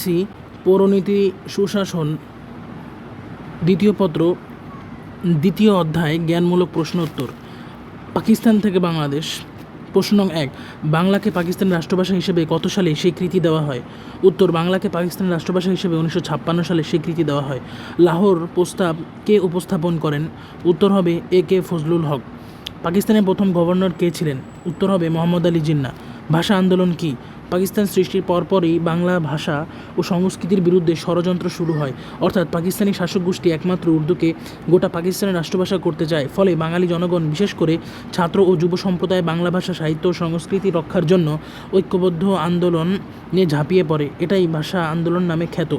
C পৌরনীতি সুশাসন, দ্বিতীয় পত্র, দ্বিতীয় অধ্যায়, জ্ঞানমূলক প্রশ্ন উত্তর পাকিস্তান থেকে বাংলাদেশ। প্রশ্ন নং এক, বাংলাকে পাকিস্তান রাষ্ট্রভাষা হিসেবে কত সালে স্বীকৃতি দেওয়া হয়? উত্তর, বাংলাকে পাকিস্তান রাষ্ট্রভাষা হিসেবে উনিশশো ছাপ্পান্ন সালে স্বীকৃতি দেওয়া হয়। লাহোর প্রস্তাব কে উপস্থাপন করেন? উত্তর হবে এ কে ফজলুল হক। পাকিস্তানের প্রথম গভর্নর কে ছিলেন? উত্তর হবে মোহাম্মদ আলী জিন্না। ভাষা আন্দোলন কি? পাকিস্তান সৃষ্টির পরপরই বাংলা ভাষা ও সংস্কৃতির বিরুদ্ধে ষড়যন্ত্র শুরু হয়। অর্থাৎ পাকিস্তানি শাসক গোষ্ঠী একমাত্র উর্দুকে গোটা পাকিস্তানের রাষ্ট্রভাষা করতে চায়। ফলে বাঙালি জনগণ, বিশেষ করে ছাত্র ও যুব সম্প্রদায় বাংলা ভাষা, সাহিত্য ও সংস্কৃতি রক্ষার জন্য ঐক্যবদ্ধ আন্দোলন ঝাঁপিয়ে পড়ে। এটাই ভাষা আন্দোলন নামে খ্যাত।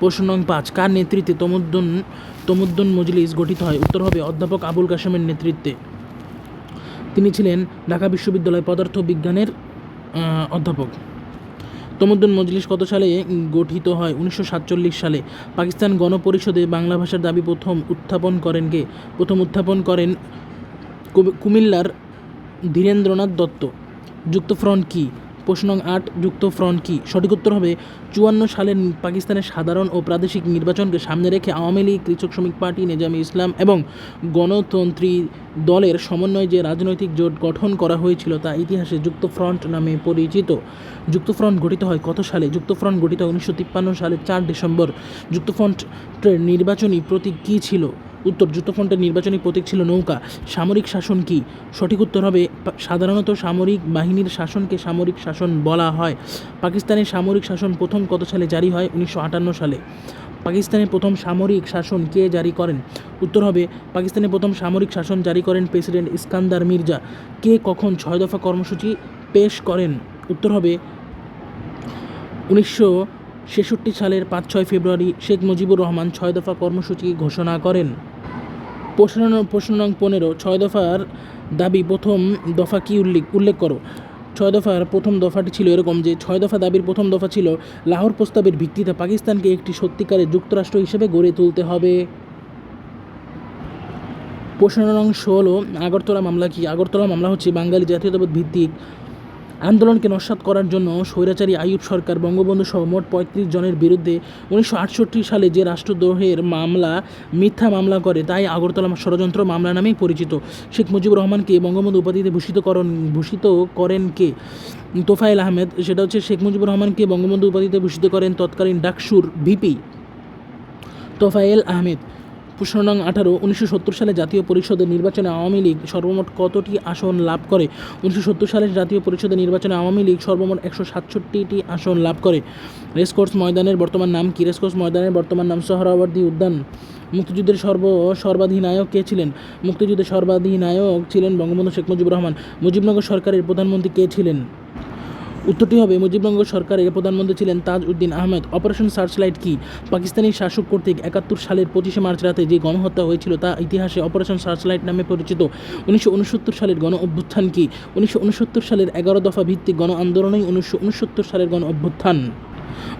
প্রশ্ন নং পাঁচ, কার নেতৃত্বে তমুদ্দুন তমুদ্দুন মজলিস গঠিত হয়? উত্তর হবে অধ্যাপক আবুল কাশেমের নেতৃত্বে। তিনি ছিলেন ঢাকা বিশ্ববিদ্যালয় পদার্থ বিজ্ঞানের অধ্যাপক। তমদ্দুন মজলিস কত সালে গঠিত হয়? উনিশশো সাতচল্লিশ সালে। পাকিস্তান গণপরিষদে বাংলা ভাষার দাবি প্রথম উত্থাপন করেন কে? প্রথম উত্থাপন করেন কুমিল্লার ধীরেন্দ্রনাথ দত্ত। যুক্তফ্রন্ট কি? প্রশ্ন আট যুক্তফ্রন্ট কি? সঠিক উত্তর হবে চুয়ান্ন সালের পাকিস্তানের সাধারণ ও প্রাদেশিক নির্বাচনকে সামনে রেখে আওয়ামী লীগ, কৃষক শ্রমিক পার্টি, নিজামী ইসলাম এবং গণতন্ত্রী দলের সমন্বয়ে যে রাজনৈতিক জোট গঠন করা হয়েছিল তা ইতিহাসে যুক্তফ্রন্ট নামে পরিচিত। যুক্তফ্রন্ট গঠিত হয় কত সালে? যুক্তফ্রন্ট গঠিত উনিশশো তিপ্পান্ন সালের চার ডিসেম্বর। যুক্তফ্রন্টের নির্বাচনী প্রতীক কী ছিল? উত্তর যুক্তফ্রন্টের নির্বাচনী প্রতীক ছিল নৌকা। সামরিক শাসন কি? সঠিক উত্তর হবে, সাধারণত সামরিক বাহিনীর শাসনকে সামরিক শাসন বলা হয়। পাকিস্তানের সামরিক শাসন প্রথম কত সালে জারি হয়? উনিশশো আটান্ন সালে। পাকিস্তানের প্রথম সামরিক শাসন কে জারি করেন? উত্তর হবে, পাকিস্তানের প্রথম সামরিক শাসন জারি করেন প্রেসিডেন্ট ইস্কান্দার মির্জা। কে কখন ছয় দফা কর্মসূচি পেশ করেন? উত্তর হবে, উনিশশো ছেষট্টি সালের পাঁচ ছয় ফেব্রুয়ারি শেখ মুজিবুর রহমান ছয় দফা কর্মসূচি ঘোষণা করেন। প্রশ্ন প্রশ্ন নং পনেরো, ছয় দফার দাবি প্রথম দফা কি উল্লেখ উল্লেখ করো। ছয় দফার প্রথম দফাটি ছিল এরকম যে, ছয় দফা দাবির প্রথম দফা ছিল, লাহোর প্রস্তাবের ভিত্তিতে পাকিস্তানকে একটি সত্যিকারের যুক্তরাষ্ট্র হিসেবে গড়ে তুলতে হবে। প্রশ্ন নং ষোলো, আগরতলা মামলা কি? আগরতলা মামলা হচ্ছে বাঙালি জাতীয়তাবাদ ভিত্তিক আন্দোলনকে নস্যাৎ করার জন্য স্বৈরাচারী আইয়ুব সরকার বঙ্গবন্ধু সহ মোট পঁয়ত্রিশ জনের বিরুদ্ধে উনিশশো আটষট্টি সালে যে রাষ্ট্রদ্রোহের মামলা, মিথ্যা মামলা করে তাই আগরতলা ষড়যন্ত্র মামলা নামেই পরিচিত। শেখ মুজিবুর রহমানকে বঙ্গবন্ধু উপাধিতে ভূষিত করণ, ভূষিত করেন কে? তোফায়েল আহমেদ, সেটা হচ্ছে শেখ মুজিবুর রহমানকে বঙ্গবন্ধু উপাধিতে ভূষিত করেন তৎকালীন ডাকসুর ভিপি তোফায়েল আহমেদ। প্রশ্ন নং আঠারো, উনিশশো সত্তর সালে জাতীয় পরিষদের নির্বাচনে আওয়ামী লীগ সর্বমোট কতটি আসন লাভ করে? উনিশশো সত্তর সালের জাতীয় পরিষদের নির্বাচনে আওয়ামী লীগ সর্বমোট একশো সাতষট্টিটি আসন লাভ করে। রেসকোর্স ময়দানের বর্তমান নাম কি? রেসকোর্স ময়দানের বর্তমান নাম সোহরাওয়ার্দী উদ্যান। মুক্তিযুদ্ধের সর্ব সর্বাধিনায়ক কে ছিলেন? মুক্তিযুদ্ধের সর্বাধিনায়ক ছিলেন বঙ্গবন্ধু শেখ মুজিবুর রহমান। মুজিবনগর সরকারের প্রধানমন্ত্রী কে ছিলেন? উত্তরটি হবে, মুজিববঙ্গ সরকারের প্রধানমন্ত্রী ছিলেন Tajuddin Ahmed. Operation searchlight কি? পাকিস্তানি শাসক কর্তৃক একাত্তর সালের পঁচিশে মার্চ রাতে যে গণহত্যা হয়েছিল তা ইতিহাসে অপারেশন সার্চলাইট নামে পরিচিত। উনিশশো উনসত্তর সালের গণ অভ্যুত্থান কি? উনিশশো উনসত্তর সালের এগারো দফা ভিত্তিক গণ আন্দোলনই উনিশশো উনসত্তর সালের গণ অভ্যুত্থান।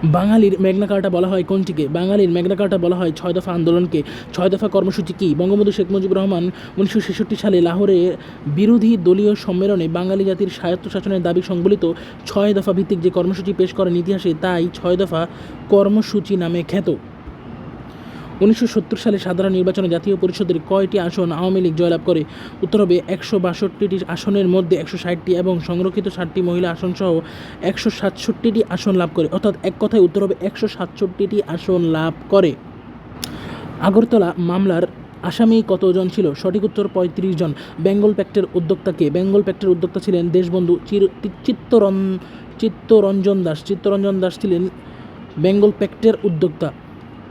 বাঙালির মেঘনা কার্টা বলা হয় কোনটিকে? বাঙালির মেঘনা কার্টা বলা হয় ছয় দফা আন্দোলনকে। ছয় দফা কর্মসূচি কী? বঙ্গবন্ধু শেখ মুজিবুর রহমান উনিশশো ছেষট্টি সালে লাহোরে বিরোধী দলীয় সম্মেলনে বাঙালি জাতির স্বায়ত্তশাসনের দাবি সংবলিত ছয় দফা ভিত্তিক যে কর্মসূচি পেশ করেন ইতিহাসে, তাই ছয় দফা কর্মসূচি নামে খ্যাত। উনিশশো সত্তর সালে সাধারণ নির্বাচনে জাতীয় পরিষদের কয়টি আসন আওয়ামী লীগ জয়লাভ করে? উত্তর হবে একশো বাষট্টিটি আসনের মধ্যে একশো ষাটটি এবং সংরক্ষিত ষাটটি মহিলা আসন সহ একশো সাতষট্টিটি আসন লাভ করে। অর্থাৎ এক কথায় উত্তর হবে একশো সাতষট্টিটি আসন লাভ করে। আগরতলা মামলার আসামি কতজন ছিল? সঠিক উত্তর পঁয়ত্রিশ জন। বেঙ্গল প্যাক্টের উদ্যোক্তাকে বেঙ্গল প্যাক্টের উদ্যোক্তা ছিলেন দেশবন্ধু চির চিত্তরন চিত্তরঞ্জন দাস। চিত্তরঞ্জন দাস ছিলেন বেঙ্গল প্যাক্টের উদ্যোক্তা।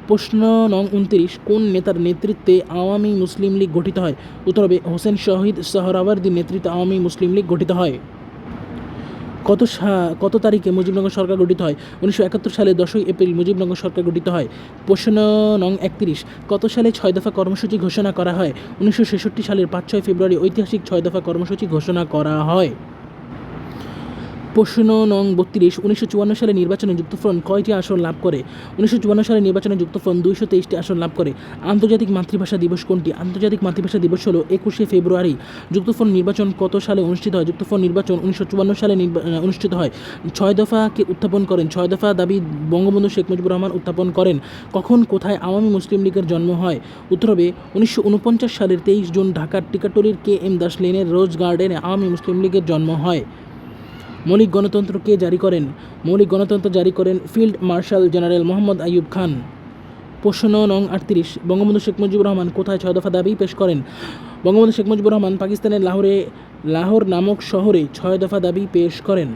প্রশ্ন নং উনত্রিশ, কোন নেতার নেতৃত্বে আওয়ামী মুসলিম লীগ গঠিত হয়? উত্তর হবে হোসেন শহীদ সোহরাওয়ার্দীর নেতৃত্বে আওয়ামী মুসলিম লীগ গঠিত হয়। কত কত তারিখে মুজিবনগর সরকার গঠিত হয়? উনিশশো একাত্তর সালে দশই এপ্রিল মুজিবনগর সরকার গঠিত হয়। প্রশ্ন নং একত্রিশ, কত সালে ছয় দফা কর্মসূচি ঘোষণা করা হয়? উনিশশো ছেষট্টি সালের পাঁচ ছয় ফেব্রুয়ারি ঐতিহাসিক ছয় দফা কর্মসূচি ঘোষণা করা হয়। প্রশ্ন নং বত্রিশ, উনিশশো চুয়ান্ন সালে নির্বাচনে যুক্তফ্রন্ট কয়টি আসন লাভ করে? উনিশশো চুয়ান্ন সালে নির্বাচনে যুক্তফ্রন্ট দুইশো তেইশটি আসন লাভ করে। আন্তর্জাতিক মাতৃভাষা দিবস কোনটি? আন্তর্জাতিক মাতৃভাষা দিবস হলো একুশে ফেব্রুয়ারি। যুক্তফ্রন্ট নির্বাচন কত সালে অনুষ্ঠিত হয়? যুক্তফ্রন্ট নির্বাচন উনিশশো চুয়ান্ন সালে অনুষ্ঠিত হয়। ছয় দফাকে উত্থাপন করেন। ছয় দফা দাবি বঙ্গবন্ধু শেখ মুজিবুর রহমান উত্থাপন করেন। কখন, কোথায় আওয়ামী মুসলিম লীগের জন্ম হয়? উত্তর হবে উনিশশো উনপঞ্চাশ সালের তেইশ জুন ঢাকার টিকাটলির কে এম দাস লেনের রোজ গার্ডেনে আওয়ামী মুসলিম লীগের জন্ম হয়। মৌলিক গণতন্ত্র কে জারি করেন। মৌলিক গণতন্ত্র জারি করেন field marshal general Mohammad Ayub Khan. প্রশ্ন নং আটত্রিশ, বঙ্গবন্ধু শেখ মুজিবুর রহমান কোথায় ছয় দফা দাবি পেশ করেন? বঙ্গবন্ধু শেখ মুজিবুর রহমান পাকিস্তানের লাহোরে, লাহোর নামক শহরে ছয় দফা দাবি পেশ করেন।